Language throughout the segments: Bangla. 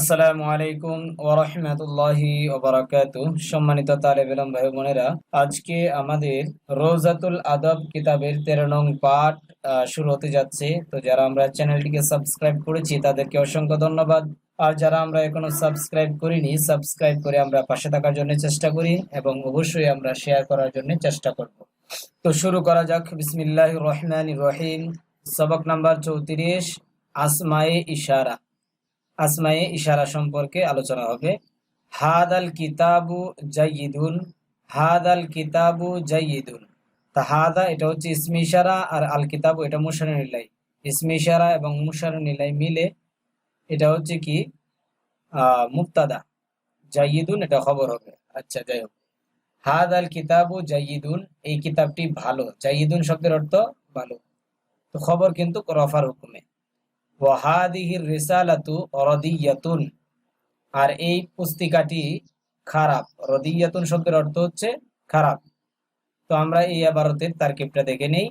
আসসালামু আলাইকুম ওরহমতুল্লাহি ওবরাকাত সম্মানিত তালেব ইলম ভাই বোনেরা, আজকে আমাদের রোজাতুল আদব কিতাবের তেরো নং পাঠ শুরু হতে যাচ্ছে। তো যারা আমরা চ্যানেলটিকে সাবস্ক্রাইব করেছি, তাদেরকে অসংখ্য ধন্যবাদ। আর যারা আমরা এখনও সাবস্ক্রাইব করিনি, সাবস্ক্রাইব করে আমরা পাশে থাকার জন্য চেষ্টা করি এবং অবশ্যই আমরা শেয়ার করার জন্য চেষ্টা করব। তো শুরু করা যাক। বিসমিল্লাহ রহমান রহিম। সবক নাম্বার চৌত্রিশ, আসমায়ে ইশারা। আসমায়ে ইশারা সম্পর্কে আলোচনা হবে। হাদ আল কিতাবু জাইদুন হাদ আল কিতাবু জাইদুন তা হাদা এটা হচ্ছে ইসমি ইশারা আর আল কিতাবু এটা মুশার নিলাই ইসমি ইশারা এবং মুশার নিলাই মিলে এটা হচ্ছে কি মুক্তাদা জাইদুন এটা খবর হবে। আচ্ছা যাই হোক। হাদ আল কিতাবু জাইদুন এই কিতাবটি ভালো। জাইদুন শব্দের অর্থ ভালো। তো খবর কিন্তু রফার হুকুমে। আর এই পুস্তিকাটি খারাপ। রদিয়াতুন শব্দের অর্থ হচ্ছে খারাপ। তো আমরা এই আবারতের তারকিবটা দেখে নেই।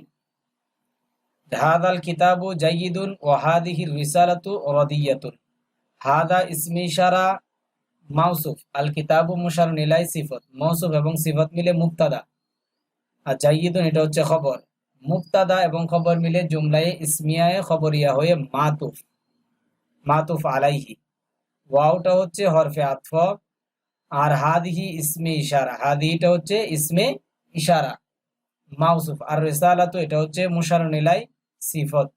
হাদাল কিতাবু জাইয়িদুন ওয়াহাদিহির রিসালাতু রদিয়াতুন। হাদা ইসমি ইশারা মাউসুফ। আল কিতাবু মুশার নিলাই সিফত। মৌসুফ এবং সিফত মিলে মুক্তাদা আর জাইয়িদুন এটা হচ্ছে খবর। মুক্তাদা এবং খবর মিলে জুমলায় ইসমিয়ায় খবরিয়া হয়ে মাতুফ মাতুফ আলাইহি। ওয়াওটা হচ্ছে হরফে আতফ আর হাদিহি ইসমে ইশারা। হাদিহিটা হচ্ছে ইসমে ইশারা। মাউসুফ। আর রেসালাতো এটা হচ্ছে মুশার নিলাই সিফত।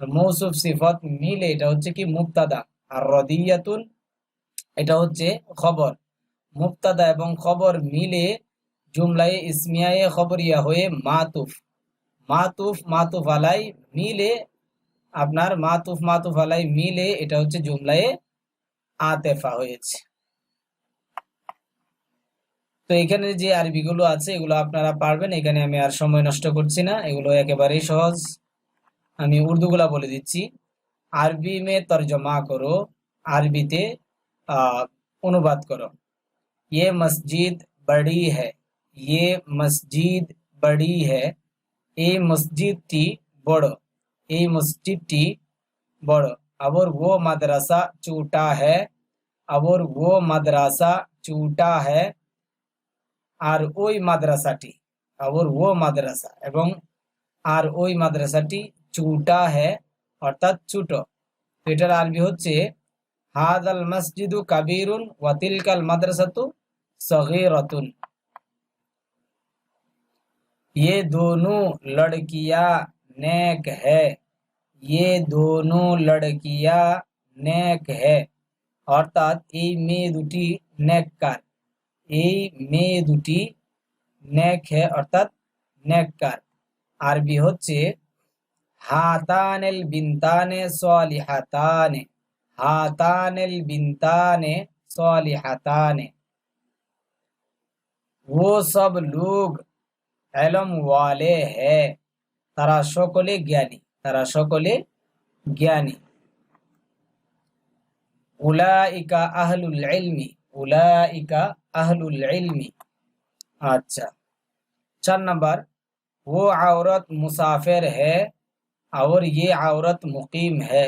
মৌসুফ সিফত মিলে এটা হচ্ছে কি মুক্তাদা। আর রদিয়াতুন এটা হচ্ছে খবর। মুক্তাদা এবং খবর মিলে জুমলায় ইসমিয়ায় খবরিয়া হয়ে মাতুফ। মাতুফ মাতুফ আলাই মিলে আপনার মাতুফ মাতুফ আলাই মিলে এটা হচ্ছে জুমলায় আতেফা হয়েছে তো এখানে যে আরবিগুলো আছে এগুলো আপনারা পারবেন এখানে আমি আর সময় নষ্ট করছি না এগুলো একেবারেই সহজ আমি উর্দুগুলা বলে দিচ্ছি আরবি মে তর্জমা করো আরবিতে আহ অনুবাদ করো ये मस्जिद बड़ी है ये मस्जिद बड़ी है এই মসজিদটি বড় এই মসজিদটি বড় আবার वो মাদ্রাসা চুটা है আবার वो মাদ্রাসা চুটা है আর ওই মাদ্রাসাটি আবার ও মাদ্রাসা এবং আর ওই মাদ্রাসাটি চুটা है অর্থাৎ চুটো তো এটার আরবি হচ্ছে হাদ আল মসজিদু কাবিরুন ওয়াতিলকাল মাদ্রাসাতু সগীরাতুন ये दोनों लड़कियां नेक है ये दोनों लड़कियां নেক है অর্থাৎ এই মেয়ে দুটি নেককার এই মেয়ে দুটি নেক হে অর্থাৎ নেককার আরবি হচ্ছে হাতানেল বিনতানে সালিহাতানে হাতানেল বিনতানে सालिहाताने वो सब लोग এলম ওয়ালে হে তারা সকলে জ্ঞানী তারা সকলে জ্ঞানী উলাইকা আহলুল ইলমি উলাইকা আহলুল ইলমি अच्छा चार नंबर वो औरत मुसाफिर है और ये औरत मुकीम है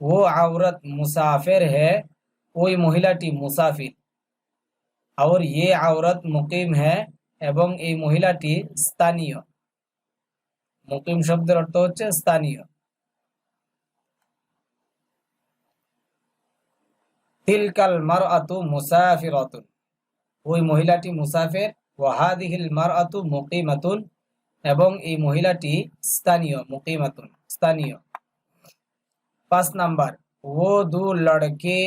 वो औरत मुसाफिर है ওই মহিলাটি মুসাফির और ये औरत मुकीम है এবং এই মহিলাটি স্থানীয় মুকিম শব্দের অর্থ হচ্ছে স্থানীয় তিলকাল মারআতু মুসাফিরাতুন ওই মহিলাটি মুসাফির ওয়াহাদিহিল মারআতু মুকিমাতুন এবং এই মহিলাটি স্থানীয় মুকিমাতুন স্থানীয় পাঁচ নাম্বার वो दो लड़के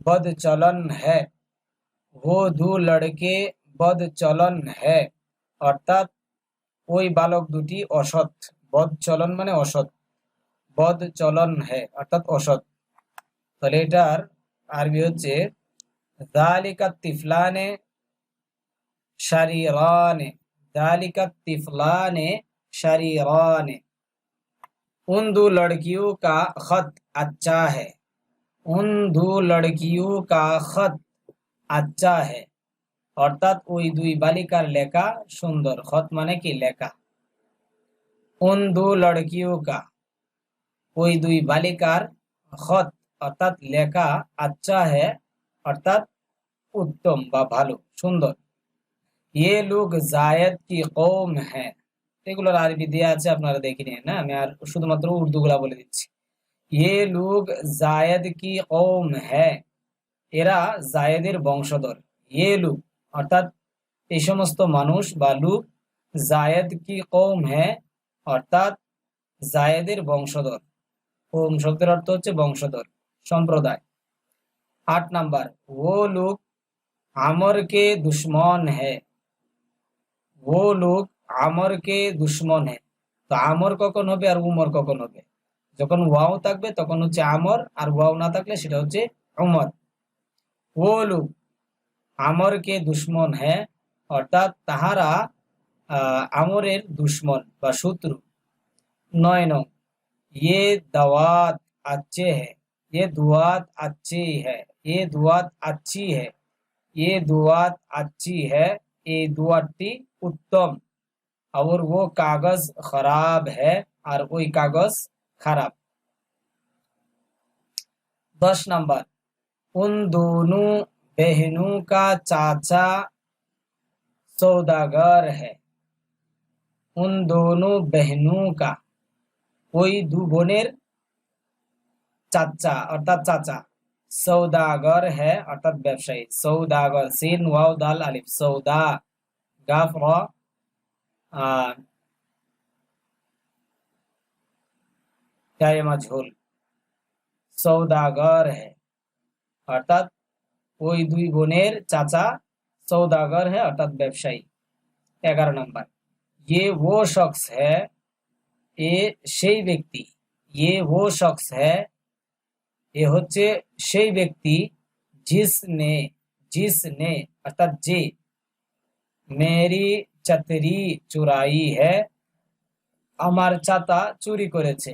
बद चलन है वो दो लड़के বদ চলন হে অর্থাৎ ওই বালক দুটি অসৎ বদ চলন মানে অসৎ বদ চলন হে অর্থাৎ অসৎ তাহলে এটার আরবি হচ্ছে দালিকা তিফলানে শারিরানে दालिका तिफलाने शरीराने उन दो लड़कियों का खत अच्छा है उन दो लड़कियों का खत अच्छा है অর্থাৎ ওই দুই বালিকার লেখা সুন্দর। খত মানে কি? লেখা। উন দু লড়কিও কা ওই দুই বালিকার খত, অর্থাৎ লেখা আচ্ছা হে, অর্থাৎ উত্তম বা ভালো, সুন্দর। ইয়ে লোক জায়দ কি কৌম হ্যাঁ এগুলোর আরবি দেওয়া আছে, আপনারা দেখে নিন না আমি আর শুধুমাত্র উর্দু গুলা বলে দিচ্ছি। ইয়ে লোক জায়দ কি কৌম হ্যাঁ এরা জায়েদের বংশধর। ইয়ে লোক অর্থাৎ এই সমস্ত মানুষ বা লোক জায়েদ কি কৌম হ্যাঁ অর্থাৎ জায়েদের বংশধর। কৌম শব্দের অর্থ হচ্ছে বংশধর, সম্প্রদায়। আট নাম্বার, ও লোক আমর কে দুশ্মন হ্যাঁ ও লোক আমর কে দুশ্মন হ্যাঁ তো আমর কখন হবে আর উমর কখন হবে? যখন ওয়াও থাকবে তখন হচ্ছে আমর, আর ওয়াও না থাকলে সেটা হচ্ছে উমর। ও লোক আমর কে দুশ্মন হ্যাঁ অর্থাৎ তাহারা আহ আমরের দুশ্মন বা শত্রু নয় নং ये दवात अच्छे है ये दुआत अच्छी है ये दुआत अच्छी है ये दुआत अच्छी है ये दुआटी उत्तम और वो कागज खराब है और वही कागज खराब दस नंबर उन दोनों बहनों का चाचा सौदागर है उन दोनों बहनों का ওই দু বোনের চাচা অর্থাৎ চাচা সৌদাগর হ্যাঁ অর্থাৎ ব্যবসায়ী সৌদাগর সিন ওয়াও দাল আলিফ সৌদা গাফ র মাজহুল সৌদাগর হ্যাঁ অর্থাৎ ওই দুই বোনের চাচা সৌদাগর হ্যাঁ অর্থাৎ ব্যবসায়ী এগারো নম্বর ये वो शख्स है এ সেই ব্যক্তি ইয়ে ও শখস হ্যাঁ এ হচ্ছে সেই ব্যক্তি জিস নে জিস নে অর্থাৎ যে মেরি চাতরি চুরাই হ্যাঁ আমার ছাতা চুরি করেছে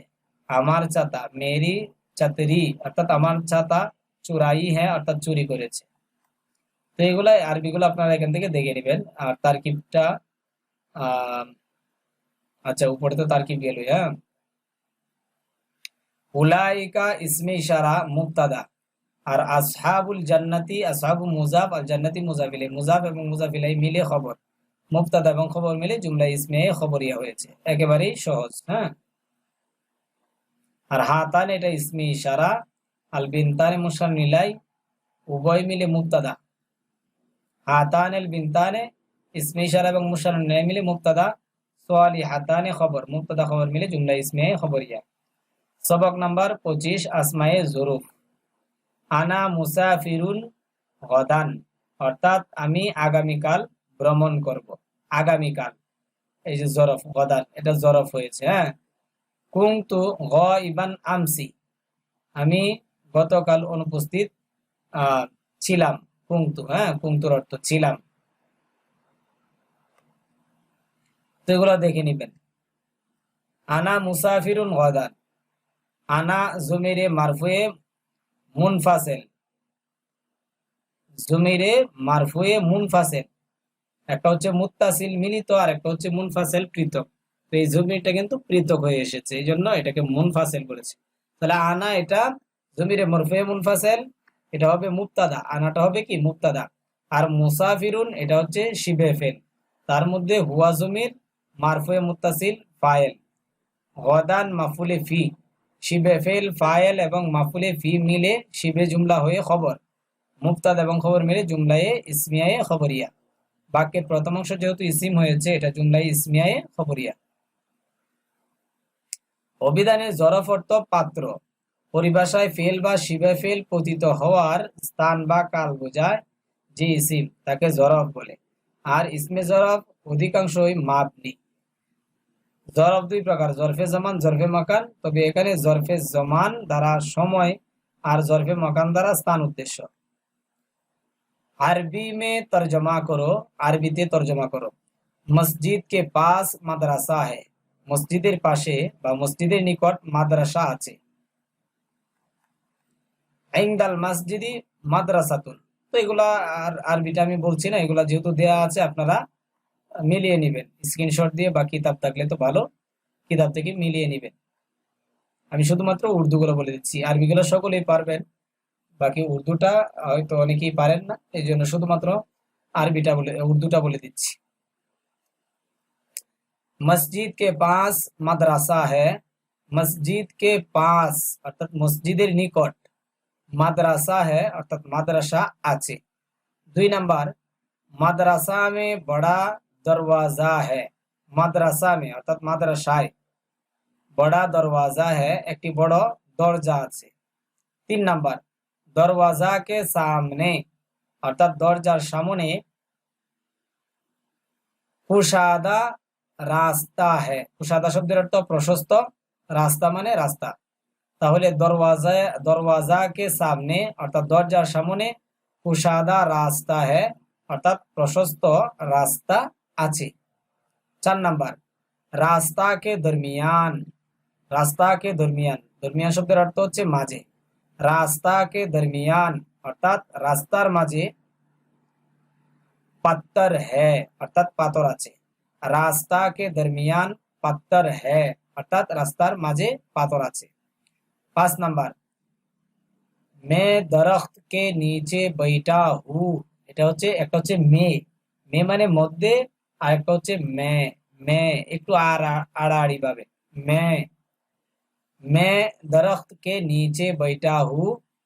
আমার ছাতা মেরি চাতরি অর্থাৎ আমার ছাতা চুরাই হ্যাঁ অর্থাৎ চুরি করেছে। তো এগুলা আরবিগুলো আপনারা এখান থেকে দেখে নেবেন। আর তারকিবটা আচ্ছা উপরে তো তারকিব গেল হ্যাঁ? উলাইকা ইসমে ইশারা মুক্তাদা আর আসহাবুল জান্নাতি, আসহাবু মুজাফ আর জান্নাতি মুজাফিলে। মুজাফ এবং মুজাফিলাই মিলে খবর। মুক্তাদা এবং খবর মিলে জুমলা ইসমে খবরিয়া হয়েছে। একেবারেই সহজ হ্যাঁ? আর হাতান এটা ইসমে ইশারা আল বিনতানে মুসান নিলাই, উভয় মিলে মুক্তাদা হাতান এল বিনতানে, ইসমে ইশারা এবং মুসান মিলে মুক্তাদা সোয়ালি হাতানে খবর মুক্তদা খবর মিলে জুমলা ইসমে খবরিয়া। সবক নাম্বার পঁচিশ, আসমায়ে জরুফ। আনা মুসাফিরুন গদান, অর্থাৎ আমি আগামীকাল ভ্রমণ করব। আগামীকাল, এই যে জরফ, গদান, এটা জরফ হয়েছে হ্যাঁ? কুংতু গ ইবান আমসি, আমি গতকাল অনুপস্থিত ছিলাম, কুংতু হ্যাঁ কুংতুর অর্থ ছিলাম। তো এগুলো দেখে নিবেন। আনা মুসাফিরুন গদান, আনা জমিরে মারফুয়ে মুনফাসেল। জমিরে মারফুয়ে মুনফাসেল। একটা হচ্ছে মুত্তাসিল মিলিত, আর একটা হচ্ছে মুনফাসেল পৃথক তো এই জমিটা কিন্তু পৃথক হয়ে এসেছে, এই জন্য এটাকে মুনফাসেল বলেছে। তাহলে আনা এটা জমিরে মরফুয়ে মুনফাসেল, এটা হবে মুক্তাদা আনাটা হবে কি? মুক্তাদা আর মুসাফিরুন, এটা হচ্ছে শিবে ফেল। তার মধ্যে হুয়া জমির মারফুয়ে মুত্তাসিল ফায়েল। গদান, মাফুলে ফি। শিবে ফেল, ফায়েল এবং মাফুলে ফি মিলে শিবে জুমলা হয়ে খবর। মুক্তাদ এবং খবর মিলে জুমলায়ে ইসমিয়ায়ে খবরিয়া। বাক্যের প্রথম অংশ যেহেতু ইসিম হয়েছে, এটা জুমলাই ইসমিয়ায়ে খবরিয়া। অভিধানে জরফ অর্থ পাত্র। পরিভাষায় ফেল বা শিবে ফেল পতিত হওয়ার স্থান বা কাল বোঝায় যে ইসিম, তাকে জরফ বলে। আর ইসমে জরফ অধিকাংশই মাপনি জরফ দুই প্রকার, জরফে জমান, জরফে মাকান। তবে এখানে জরফে জমান দ্বারা সময় আর জরফে মাকান দ্বারা স্থান উদ্দেশ্য। আরবি মে তর্জমা করো, আরবিতে তর্জমা করো। মসজিদ কে পাস মাদ্রাসা है মসজিদের পাশে বা মসজিদের নিকট মাদ্রাসা আছে। ইংদাল মসজিদি মাদ্রাসাতুন। তো এগুলা আর আরবিটা আমি বলছি না, এগুলা যেহেতু দেয়া আছে আপনারা মিলিয়ে নেবেন। স্ক্রিনশট দিয়ে বা কিতাব থাকলে তো ভালো, কিতাব থেকে মিলিয়ে নেবেন। আমি শুধুমাত্র উর্দুগুলো বলে দিচ্ছি। আরবিগুলো সকলেই পারবেন, বাকি উর্দুটা হয়তো অনেকেই পারেন না, এই জন্য শুধুমাত্র আরবিটা বলে, উর্দুটা বলে দিচ্ছি। মসজিদ কে পাশ মাদ্রাসা হ্যাঁ মসজিদ কে পাশ অর্থাৎ মসজিদের নিকট। মাদ্রাসা है অর্থাৎ মাদ্রাসা আছে দুই নাম্বার মাদ্রাসা में बड़ा दरवाजा है মাদ্রাসা में অর্থাৎ মাদ্রাসায় বড়া দরওয়াজা है একটি বড় দরজা আছে তিন নাম্বার দরওয়াজা কে সামনে অর্থাৎ দরজার সামনে কুশাদা রাস্তা है কুশাদা শব্দের অর্থ প্রশস্ত রাস্তা মানে রাস্তা दरवाज़ा दरवाज़ा के सामने अर्थात दरजार सामने कुशादा रास्ता है अर्थात प्रशस्त रास्ता आचे चार नंबर रास्ता के दरमियान रास्ता के दरमियान दरमियान शब्द अर्थ हे माझे रास्ता के दरमियान अर्थात रास्तार माझे पत्थर है अर्थात पाथर आचे रास्ता के दरमियान पत्थर है अर्थात रास्तार माझे पाथर आचे पांच নাম্বার মে দরখত কে নিচে বৈঠা হু এটা হচ্ছে, একটা হচ্ছে মে মে মানে মধ্যে, আর একটা হচ্ছে মে মে একটু আড়াআড়ি ভাবে মে মে দরখত কে নিচে বৈঠা হু।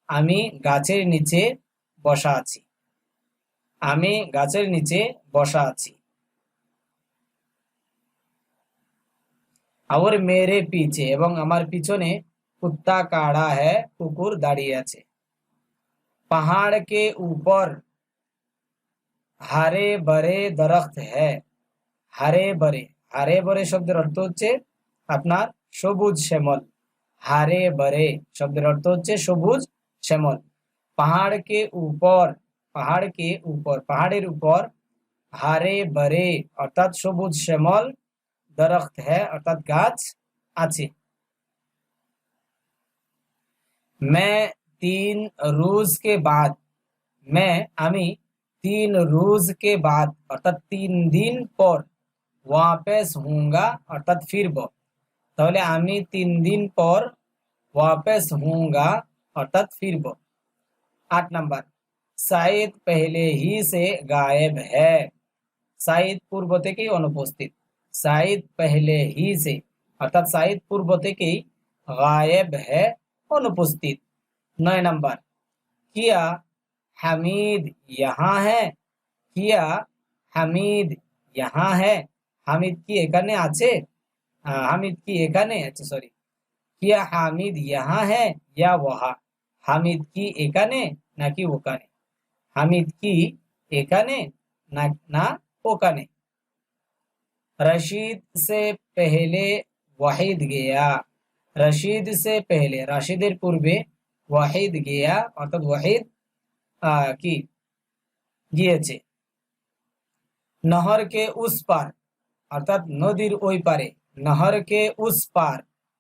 আমি গাছের নিচে বসা আছি। আমি গাছের নিচে বসা আছি। আমার মেরে পিছে এবং আমার পিছনে কুত্তা কাড়া হ্যাঁ কুকুর দাঁড়িয়ে আছে পাহাড়কে উপর হারে বরে দরখত হ্যাঁ হারে বরে হারে বরে শব্দের অর্থ হচ্ছে আপনার সবুজ শ্যামল হারে বরে শব্দের অর্থ হচ্ছে সবুজ শ্যামল পাহাড়কে উপর পাহাড়কে উপর পাহাড়ের উপর হারে বরে অর্থাৎ সবুজ শ্যামল দরখত হ্যাঁ অর্থাৎ গাছ আছে मैं तीन रोज के बाद मैं আমি তিন রোজ के बाद অর্থাৎ তিন দিন পর ওয়াপেস হুঙ্গা অর্থাৎ ফিরব তাহলে আমি তিন দিন পর ওয়াপেস হুঙ্গা অর্থাৎ ফিরব আট নাম্বার সাইদ पहले ही से गायब है সাইদ পূর্ব থেকেই অনুপস্থিত সাইদ পহলে হি সে অর্থাৎ সাইদ পূর্ব থেকেই গায়েব है অনুপস্থিত নয় নাম্বার কিয়া হামিদ यहाँ है কিয়া হামিদ यहाँ है হামিদ কি এখানে আছে হামিদ কি এখানে আচ্ছা সরি কিয়া হামিদ यहाँ है या वहाँ হামিদ কি এখানে নাকি ওখানে হামিদ কি এখানে না না ওখানে रशीद से पहले ওয়াহিদ গিয়া রশিদ সে পেহলে, রাশিদের পূর্বে ওয়াহিদ গিয়া, অর্থাৎ ওয়াহিদ কি? গিয়েছে। নহর কে উস পার, অর্থাৎ নদীর ওই পারে। নহর কে উস পার,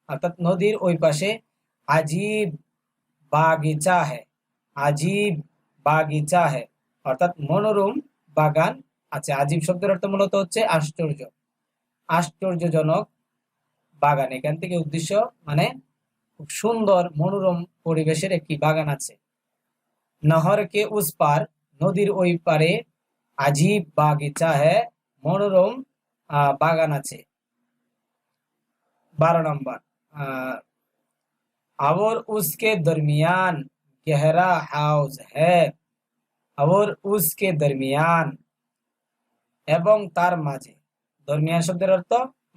অর্থাৎ নদীর ওই পাশে আজীব বাগিচা হ্যাঁ আজীব বাগিচা হ্যাঁ অর্থাৎ মনোরম বাগান আছে। আজীব শব্দের অর্থ মূলত হচ্ছে আশ্চর্য। আশ্চর্যজনক বাগান এখান থেকে উদ্দেশ্য মানে খুব সুন্দর মনোরম পরিবেশের একটি বাগান আছে নহরকে উস পার নদীর ওই পারে আজীব বাগিচা হ্যাঁ মনোরম বাগান আছে बारह नंबर और उसके दरमियान गहरा हाउस है और उसके दरमियान এবং তার মাঝে দরমিয়ান শব্দের অর্থ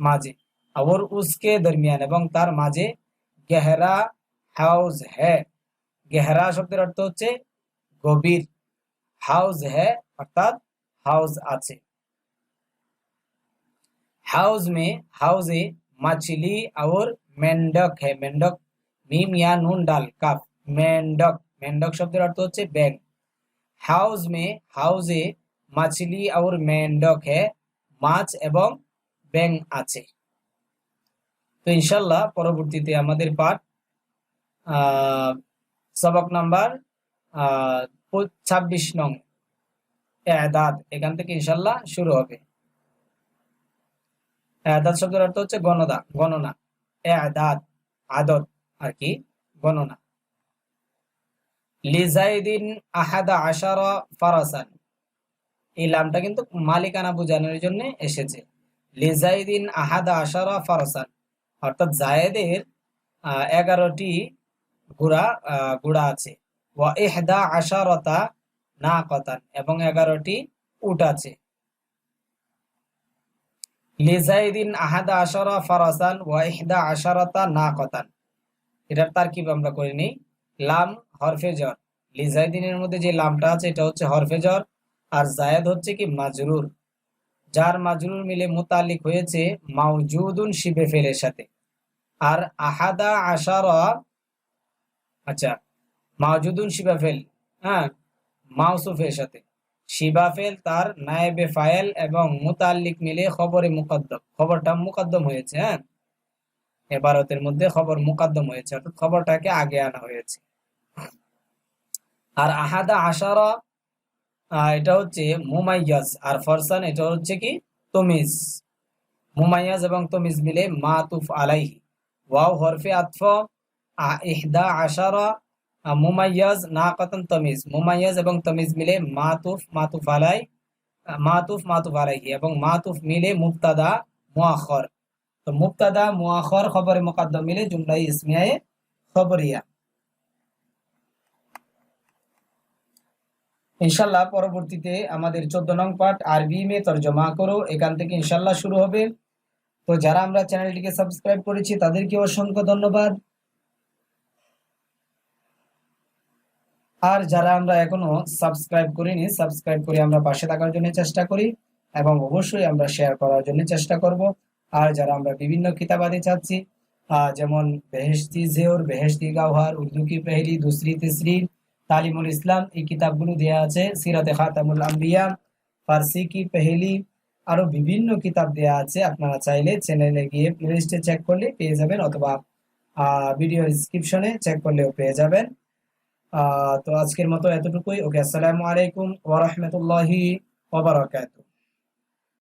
মাঝে और उसके दरमियान এবং তার মাঝে গেহরা হাউস है গেহরা শব্দের অর্থ হচ্ছে গভীর হাউস है অর্থাৎ হাউস আছে हाउस में हाउसे मछली और मेंढक है मेंढक मीम या नून डाल काफ मेंढक मेंढक शब्द अर्थ হচ্ছে ব্যাং হাউস মে হাউসে মাছলি और মেন্ডক है মাছ এবং ব্যাং আছে তো ইনশাল্লাহ পরবর্তীতে আমাদের পাঠ সবক নাম্বার ছাব্বিশ নং এদাদ। এখান থেকে ইনশাল্লাহ শুরু হবে। এদাদ শব্দের অর্থ হচ্ছে গণনা গণনা। এদাদ, আদত আর কি, গণনা। লিজাইদিন আহাদা আশারা ফারাসান। এই লামটা কিন্তু মালিকানা বোঝানোর জন্য এসেছে। লিজাইদিন আহাদা আশারা ফারাসান। অর্থাৎ জায়েদের এগারোটি ঘোড়া ঘোড়া আছে। ওয়া ইহদা আশারতা না কতান এবং এগারোটি উট আছে। লিজাইদিন আহাদা আশারা ফারাসান, ওয়া ইহদা আশারতা না কতান এটার তারকিব আমরা করে নিই। লাম, হরফে জর লিজাইদিনের মধ্যে যে লামটা আছে, এটা হচ্ছে হরফে জর আর জায়েদ হচ্ছে কি মাজরুর। যার মাজরুর মিলে মোতালিক হয়েছে মাউজুদুন শিবে ফেলের সাথে। আর আহাদা আশারা আচ্ছা মাউজুদুন শিবাফেল হ্যাঁ মাউসুফের সাথে। শিবাফেল তার নায়েবে ফায়েল এবং মুতাল্লিক মিলে খবরে মুকদ্দম, খবরটা মুকদ্দম হয়েছে হ্যাঁ? এবারতের মধ্যে খবর মুকদ্দম হয়েছে, অর্থাৎ খবরটাকে আগে আনা হয়েছে। আর আহাদা আশারা এটা হচ্ছে মুমাইয়াজ, আর ফরসান, এটা হচ্ছে কি? তমিজ। মুমাইয়াজ এবং তমিজ মিলে মাতুফ আলাইহি। ওয়াও হরফে আতফ আ- ইহদা আশারা মুমাইয়াজ নাকাতান তমিজ মুমাইয়াজ এবং তমিজ মিলে মাতুফ মাতুফ আলাই মাতুফ মাতুফ আলাইহি এবং মাতুফ মিলে মুক্তাদা মুআখর তো মুবতাদা মুআখর খবরে মুকদ্দম মিলে জুমলা ইসমিয়ায়ে খবরিয়া ইনশাল্লাহ পরবর্তীতে আমাদের চোদ্দ নং পাঠ আরবি মে তর্জমা করো। এখান থেকে ইনশাল্লাহ শুরু হবে। তো যারা আমরা চ্যানেলটিকে সাবস্ক্রাইব করেছি, তাদেরকে অসংখ্য ধন্যবাদ। আর যারা আমরা এখনও সাবস্ক্রাইব করিনি, সাবস্ক্রাইব করে আমরা পাশে থাকার জন্য চেষ্টা করি এবং অবশ্যই আমরা শেয়ার করার জন্য চেষ্টা করব। আর যারা আমরা বিভিন্ন কিতাবাদি চাচ্ছি যেমন বেহেশতি জেওর, বেহেশতি গাওহার উর্দু কি পেহলি দুসরি তিসরি, তালিমুল ইসলাম, এই কিতাবগুলো দেয়া আছে, সিরাতে খাতামুল আম্বিয়া, ফার্সি কি পেহেলি আরও বিভিন্ন কিতাব দেয়া আছে, আপনারা চাইলে চ্যানেলে গিয়ে প্লেলিস্টে চেক করলে পেয়ে যাবেন অথবা ভিডিও ডিসক্রিপশনে চেক করলেও পেয়ে যাবেন। তো আজকের মতো এতটুকুই। ওকে, আসসালামু আলাইকুম ওয়া রাহমাতুল্লাহি ওয়া বারাকাতুহু।